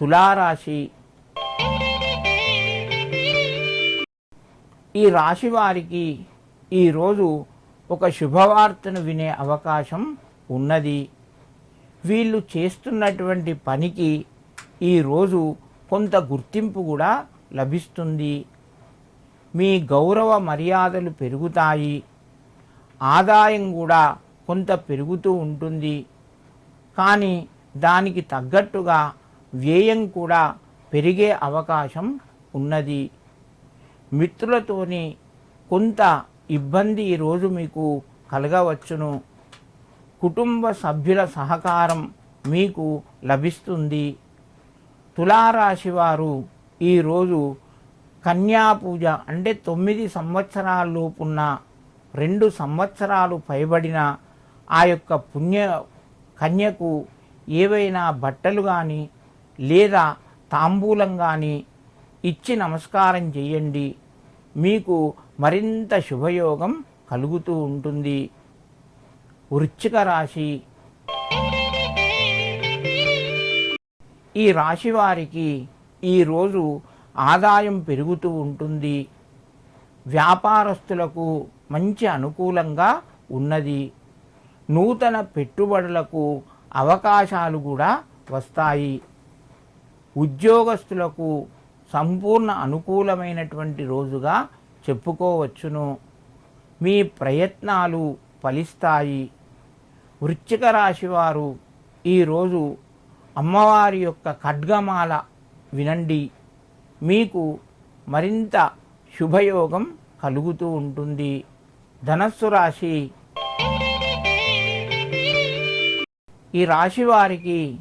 తులారాశి. ఈ రాశి వారికి ఈరోజు ఒక శుభవార్తను వినే అవకాశం ఉన్నది. వీళ్ళు చేస్తున్నటువంటి పనికి ఈరోజు కొంత గుర్తింపు కూడా లభిస్తుంది. మీ గౌరవ మర్యాదలు పెరుగుతాయి. ఆదాయం కూడా కొంత పెరుగుతూ ఉంటుంది. కానీ దానికి తగ్గట్టుగా వ్యయం కూడా పెరిగే అవకాశం ఉన్నది. మిత్రులతోని కొంత ఇబ్బంది ఈరోజు మీకు కలగవచ్చును. కుటుంబ సభ్యుల సహకారం మీకు లభిస్తుంది. తులారాశి వారు ఈరోజు కన్యా పూజ అంటే తొమ్మిది సంవత్సరాలలోపున్న రెండు సంవత్సరాలు పైబడిన ఆ యొక్క పుణ్య కన్యకు ఏవైనా బట్టలు కానీ లేదా తాంబూలం కానీ ఇచ్చి నమస్కారం చేయండి. మీకు మరింత శుభయోగం కలుగుతూ ఉంటుంది. వృచ్చిక రాశి. ఈ రాశి వారికి ఈరోజు ఆదాయం పెరుగుతూ ఉంటుంది. వ్యాపారస్తులకు మంచి అనుకూలంగా ఉన్నది. నూతన పెట్టుబడులకు అవకాశాలు కూడా వస్తాయి. ఉద్యోగస్తులకు సంపూర్ణ అనుకూలమైనటువంటి రోజుగా చెప్పుకోవచ్చును. మీ ప్రయత్నాలు ఫలిస్తాయి. వృశ్చిక రాశి వారు ఈరోజు అమ్మవారి యొక్క ఖడ్గమాల వినండి. మీకు మరింత శుభయోగం కలుగుతూ ఉంటుంది. ధనస్సు రాశి. ఈ రాశి వారికి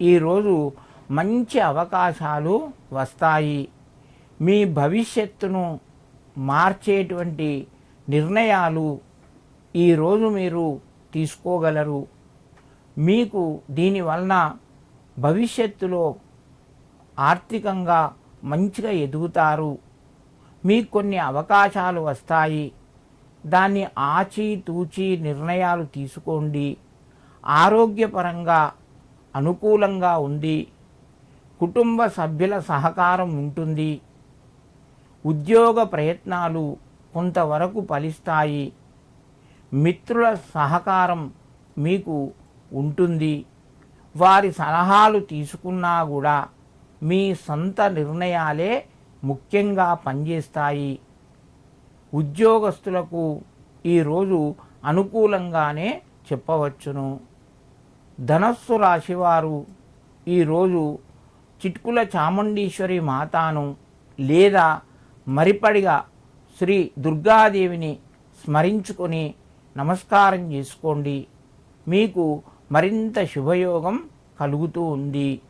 ఈరోజు మంచి అవకాశాలు వస్తాయి. మీ భవిష్యత్తును మార్చేటువంటి నిర్ణయాలు ఈరోజు మీరు తీసుకోగలరు. మీకు దీనివలన భవిష్యత్తులో ఆర్థికంగా మంచిగా ఎదుగుతారు. మీకు కొన్ని అవకాశాలు వస్తాయి. దాన్ని ఆచి తూచి నిర్ణయాలు తీసుకోండి. ఆరోగ్యపరంగా అనుకూలంగా ఉంది కుటుంబ సభ్యుల సహకారం ఉంటుంది. ఉద్యోగ ప్రయత్నాలు కొంతవరకు ఫలిస్తాయి. మిత్రుల సహకారం మీకు ఉంటుంది. వారి సలహాలు తీసుకున్నా కూడా మీ సొంత నిర్ణయాలే ముఖ్యంగా పనిచేస్తాయి. ఉద్యోగస్తులకు ఈరోజు అనుకూలంగానే చెప్పవచ్చును. ధనస్సు రాశివారు ఈరోజు చిట్కుల చాముండీశ్వరి మాతాను లేదా మరిపడిగా శ్రీ దుర్గాదేవిని స్మరించుకొని నమస్కారం చేసుకోండి. మీకు మరింత శుభయోగం కలుగుతూ ఉంది.